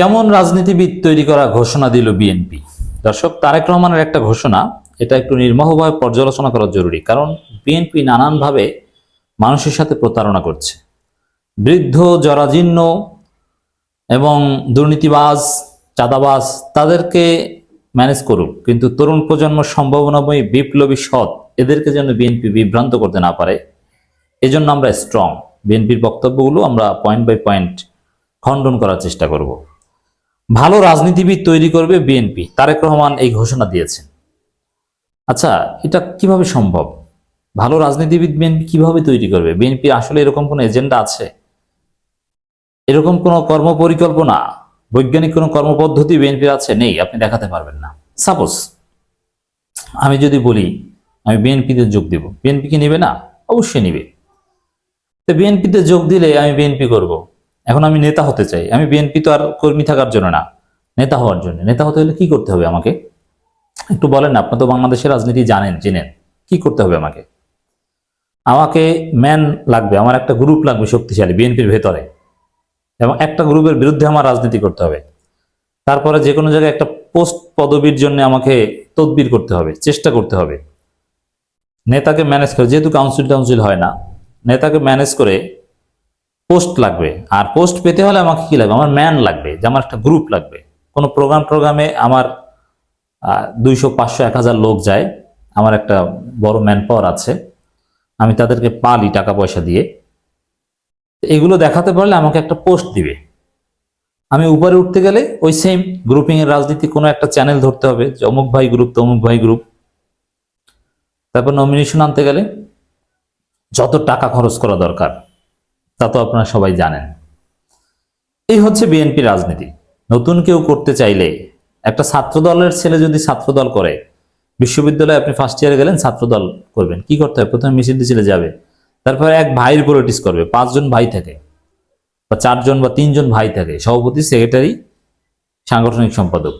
কেমন রাজনীতিবিদ তৈরি করা ঘোষণা দিল বিএনপি? দর্শক, তারেক রহমানের একটা ঘোষণা, এটা একটু নির্মহভাবে পর্যালোচনা করা জরুরি, কারণ বিএনপি নানানভাবে মানুষের সাথে প্রতারণা করছে। বৃদ্ধ, জরাজীর্ণ এবং দুর্নীতিবাজ, চাঁদাবাজ, তাদেরকে ম্যানেজ করুক, কিন্তু তরুণ প্রজন্ম সম্ভাবনাময়ী বিপ্লবী সৎ, এদেরকে যেন বিএনপি বিভ্রান্ত করতে না পারে, এজন্য আমরা স্ট্রং বিএনপির বক্তব্যগুলো আমরা পয়েন্ট বাই পয়েন্ট খণ্ডন করার চেষ্টা করব। ভালো রাজনীতিবিদ তৈরি করবে বিএনপি তারেক রহমান এই ঘোষণা দিয়েছেন। আচ্ছা এটা কীভাবে সম্ভব? ভালো রাজনীতিবিদ বিএনপি কীভাবে তৈরি করবে? বিএনপি আসলে এরকম কোনো এজেন্ডা আছে? এরকম কোনো কর্মপরিকল্পনা, বৈজ্ঞানিক কোনো কর্মপদ্ধতি বিএনপির আছে? নেই, আপনি দেখাতে পারবেন না। সাপোজ আমি যদি বলি, আমি বিএনপিতে যোগ দেব। বিএনপি কি নেবে না? অবশ্যই নেবে। তো বিএনপিতে যোগ দিলে আমি বিএনপি করব। এখন আমি নেতা হতে চাই। আমি বিএনপি তো আর কর্মী থাকার জন্য না, নেতা হওয়ার জন্য। নেতা হতে হলে কি করতে হবে আমাকে? একটু বলেন, আপনি তো বাংলাদেশের রাজনীতি জানেন জেনেন কি করতে হবে আমাকে? আমাকে ম্যান লাগবে, আমার একটা গ্রুপ লাগবে শক্তিশালী বিএনপির ভেতরে। এবং একটা গ্রুপের বিরুদ্ধে আমার রাজনীতি করতে হবে। তারপরে যে কোনো জায়গায় একটা পোস্ট পদবীর জন্য আমাকে তদবির করতে হবে, চেষ্টা করতে হবে। নেতাকে ম্যানেজ করে, যেহেতু কাউন্সিল টাউন্সিল হয় না, নেতাকে ম্যানেজ করে পোস্ট লাগবে। আর পোস্ট পেতে হলে আমাকে কি লাগবে? আমার ম্যান লাগবে, যে আমার একটা গ্রুপ লাগবে। কোনো প্রোগ্রাম টোগ্রামে আমার দুইশো, পাঁচশো, এক হাজার লোক যায়। আমার একটা বড় ম্যান পাওয়ার আছে। আমি তাদেরকে পালি টাকা পয়সা দিয়ে। এগুলো দেখাতে পারলে আমাকে একটা পোস্ট দিবে। আমি উপরে উঠতে গেলে ওই সেম গ্রুপিং এর রাজনীতি কোনো একটা চ্যানেল ধরতে হবে। যে অমুক ভাই গ্রুপ তমুক ভাই গ্রুপ তারপর নমিনেশন আনতে গেলে যত টাকা খরচ করা দরকার। তা তো আপনারা সবাই জানেন। এই হচ্ছে বিএনপি রাজনীতি। নতুন কেউ করতে চাইলে একটা ছাত্র দলের ছেলে যদি ছাত্র দল করে, বিশ্ববিদ্যালয়ে আপনি ফার্স্ট ইয়ারে গেলেন ছাত্র দল করবেন। কি করতে হবে? প্রথমে মিছিল টিছিলে যাবে। তারপরে এক ভাইয়ের পলিটিক্স করবে। পাঁচজন ভাই থাকে, বা চারজন বা তিনজন ভাই থাকে, সভাপতি সেক্রেটারি সাংগঠনিক সম্পাদক,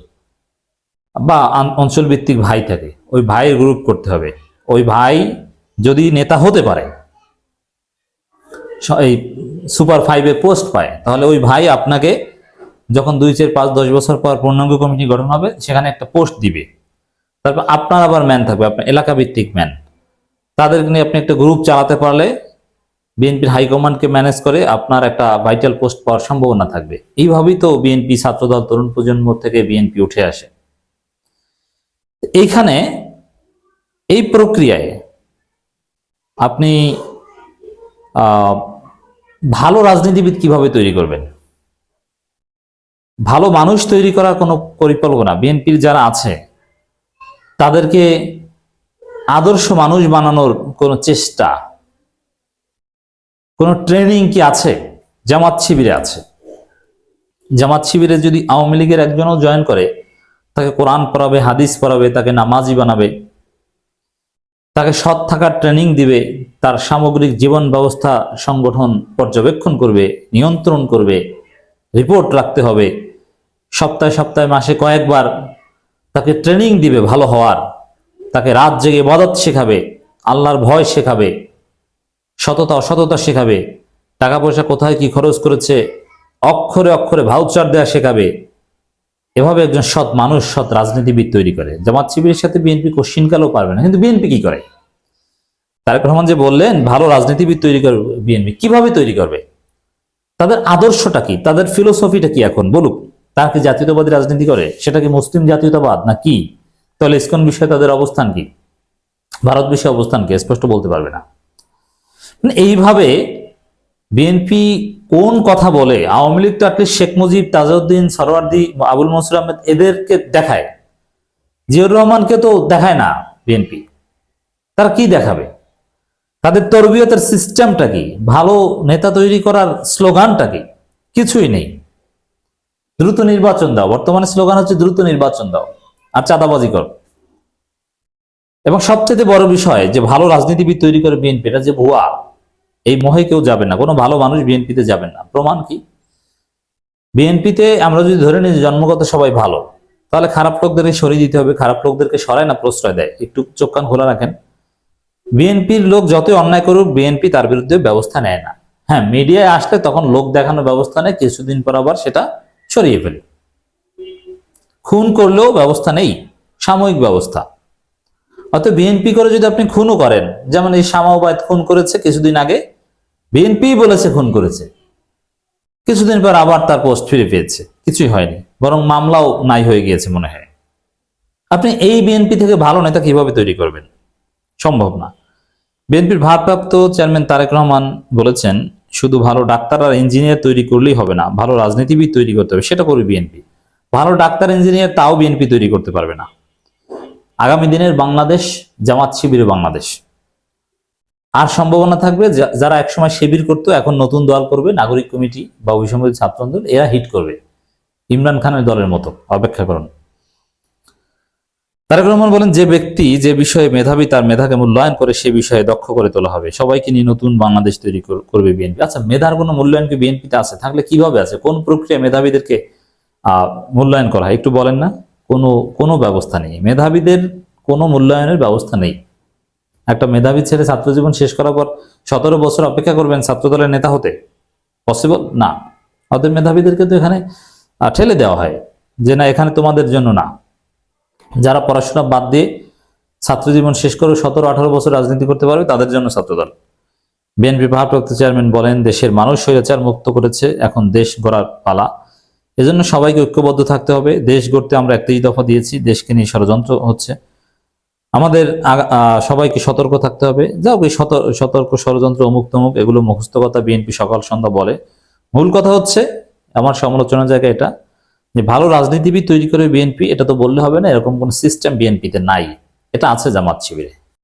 বা অঞ্চলভিত্তিক ভাই থাকে। ওই ভাইয়ের গ্রুপ করতে হবে। ওই ভাই যদি নেতা হতে পারে এই সুপার ফাইভে পোস্ট পায়। তাহলে ওই ভাই আপনাকে যখন দুই চার পাঁচ দশ বছর পর পূর্ণাঙ্গ কমিটি গঠন হবে, সেখানে একটা পোস্ট দিবে। তারপর আপনার আবার ম্যান থাকবে, আপনার এলাকা ভিত্তিক ম্যান তাদের নিয়ে আপনি একটা গ্রুপ চালাতে পারলে বিএনপির হাইকমান্ডকে ম্যানেজ করে আপনার একটা ভাইটাল পোস্ট পাওয়ার সম্ভাবনা থাকবে। এইভাবেই তো বিএনপি ছাত্রদল, তরুণ প্রজন্ম থেকে বিএনপি উঠে আসে। এইখানে এই প্রক্রিয়ায় আপনি ভালো রাজনীতিবিদ কীভাবে তৈরি করবেন? ভালো মানুষ তৈরি করার কোনো পরিকল্পনা বিএনপির যারা আছে, তাদেরকে আদর্শ মানুষ বানানোর কোনো চেষ্টা, কোনো ট্রেনিং কি আছে? জামাত শিবিরে আছে। জামাত শিবিরে যদি আওয়ামী লীগের একজনও জয়েন করে, তাকে কোরআন পড়াবে, হাদিস পড়াবে, তাকে নামাজি বানাবে তাকে সৎ থাকার ট্রেনিং দিবে, তার সামগ্রিক জীবন ব্যবস্থা সংগঠন পর্যবেক্ষণ করবে, নিয়ন্ত্রণ করবে রিপোর্ট রাখতে হবে। সপ্তাহে সপ্তাহে, মাসে কয়েকবার তাকে ট্রেনিং দিবে ভালো হওয়ার। তাকে রাত জেগে মদত শেখাবে, আল্লাহর ভয় শেখাবে, সততা, অসততা শেখাবে। টাকা পয়সা কোথায় কি খরচ করেছে, অক্ষরে অক্ষরে ভাউচার দেওয়া শেখাবে। এভাবে একজন সৎ মানুষ, সৎ রাজনীতিবিদ তৈরি করে। জামাত শিবিরের সাথে বিএনপি কোশ্চিনকালও পারবে না। কিন্তু বিএনপি কি করে? তারেক রহমান যে বললেন, ভালো রাজনীতিবিদ তৈরি করবে বিএনপি। কীভাবে তৈরি করবে? তাদের আদর্শটা কি? তাদের ফিলোসফিটা কি এখন? বলুক। তারা কি জাতীয়তাবাদী রাজনীতি করে? সেটা কি মুসলিম জাতীয়তাবাদ না কি? তাহলে ইসকন বিষয়ে তাদের অবস্থান কি? ভারত বিষয়ে অবস্থান কি? স্পষ্ট বলতে পারবে না। মানে এইভাবে বিএনপি কোন কথা বলে? আওয়ামী লীগ তো অ্যাটলিস্ট শেখ মুজিব, তাজউদ্দিন সরওয়ার্দি আবুল মনসুর আহমেদ এদেরকে দেখায়। জিয়র রহমানকে তো দেখায় না বিএনপি। তারা কি দেখাবে? তাদের তরবিয়তের সিস্টেমটা কি? ভালো নেতা তৈরি করার স্লোগানটা কি? কিছুই নেই। দ্রুত নির্বাচন দাও। বর্তমানে স্লোগান হচ্ছে দ্রুত নির্বাচন দাও আর চাঁদাবাজি কর। এবং সবচেয়ে বড় বিষয় যে ভালো রাজনীতিবিদ তৈরি করে বিএনপি, এটা যে ভুয়া। এই মহে কেউ যাবে না, কোনো ভালো মানুষ বিএনপিতে যাবেন না। প্রমাণ কি? বিএনপিতে আমরা যদি ধরে নিই জন্মগত সবাই ভালো, তাহলে খারাপ লোকদেরকে সরিয়ে দিতে হবে, খারাপ লোকদেরকে সরায় না, প্রশ্রয় দেয়। একটু চোখ কান খোলা রাখেন। বিএনপির লোক যতই অন্যায় করুক, বিএনপি তার বিরুদ্ধে ব্যবস্থা নেয় না। হ্যাঁ মিডিয়ায় আসলে তখন লোক দেখানোর ব্যবস্থা নেয়, কিছুদিন পর আবার সেটা সরিয়ে ফেলে। খুন করলেও ব্যবস্থা নেই, সাময়িক ব্যবস্থা। অর্থাৎ বিএনপি করে যদি আপনি খুনও করেন, যেমন এই শামাওবাদ খুন করেছে কিছুদিন আগে বিএনপি বলেছে খুন করেছে। কিছুদিন পর আবার তার পোস্ট ফিরে পেয়েছে। কিছুই হয়নি, বরং মামলাও নাই হয়ে গিয়েছে মনে হয়। আপনি এই বিএনপি থেকে ভালো নেতা কীভাবে তৈরি করবেন? সম্ভব না। বিএনপির ভারপ্রাপ্ত চেয়ারম্যান তারেক রহমান বলেছেন, শুধু ভালো ডাক্তার আর ইঞ্জিনিয়ার তৈরি করলেই হবে না, ভালো রাজনীতিবিদ তৈরি করতে হবে, সেটা করবে বিএনপি ভালো ডাক্তার, ইঞ্জিনিয়ার, তাও বিএনপি তৈরি করতে পারবে না। আগামী দিনের বাংলাদেশ জামাত শিবির বাংলাদেশ। আর সম্ভাবনা থাকবে যারা একসময় শিবির করতো এখন নতুন দল করবে নাগরিক কমিটি বা অভিসম্পাদী ছাত্র আন্দোলন এরা হিট করবে। ইমরান খানের দলের মতো অপেক্ষা করুন। তারেক রহমান বলেন যে ব্যক্তি যে বিষয়ে মেধাবী তার মেধাকে মূল্যায়ন করে সে বিষয়ে দক্ষ করে তোলা হবে। সবাইকে নিয়ে নতুন বাংলাদেশ তৈরি করবে বিএনপি। আচ্ছা মেধার কোনো মূল্যায়ন কি বিএনপিতে আছে? থাকলে কীভাবে আছে? কোন প্রক্রিয়া মেধাবীদেরকে আহ, মূল্যায়ন করা হয়? একটু বলেন না। কোনো কোনো ব্যবস্থা নেই। মেধাবীদের কোনো মূল্যায়নের ব্যবস্থা নেই। একটা মেধাবী ছেলে ছাত্র জীবন শেষ করার পর সতেরো বছর অপেক্ষা করবেন ছাত্রদলের নেতা হতে? পসিবল না। অতএব মেধাবীদেরকে তো এখানে ঠেলে দেওয়া হয় যে না, এখানে তোমাদের জন্য না। যারা পড়াশোনা বাদ দিয়ে ছাত্র জীবন শেষ করে সতেরো, আঠারো বছর রাজনীতি করতে পারবে, তাদের জন্য ছাত্রদল। বিএনপি ভারপ্রাপ্ত চেয়ারম্যান বলেন, দেশের মানুষ স্বৈরাচার মুক্ত করেছে, এখন দেশ গড়ার পালা। এজন্য সবাইকে ঐক্যবদ্ধ থাকতে হবে। দেশ গড়তে আমরা একত্রিশ দফা দিয়েছি, দেশকে নিয়ে ষড়যন্ত্র হচ্ছে। আমাদের সবাইকে সতর্ক থাকতে হবে। যাও এই সতর- সতর্ক ষড়যন্ত্র, অমুক তমুক, এগুলো মুখস্থ কথা বিএনপি সকাল সন্ধ্যা বলে। মূল কথা হচ্ছে, আমার সমালোচনার জায়গা এটা, যে ভালো রাজনীতিবিদ তৈরি করে বিএনপি, এটা তো বললে হবে না, এরকম কোন সিস্টেম বিএনপিতে নাই। এটা আছে জামাত শিবিরে।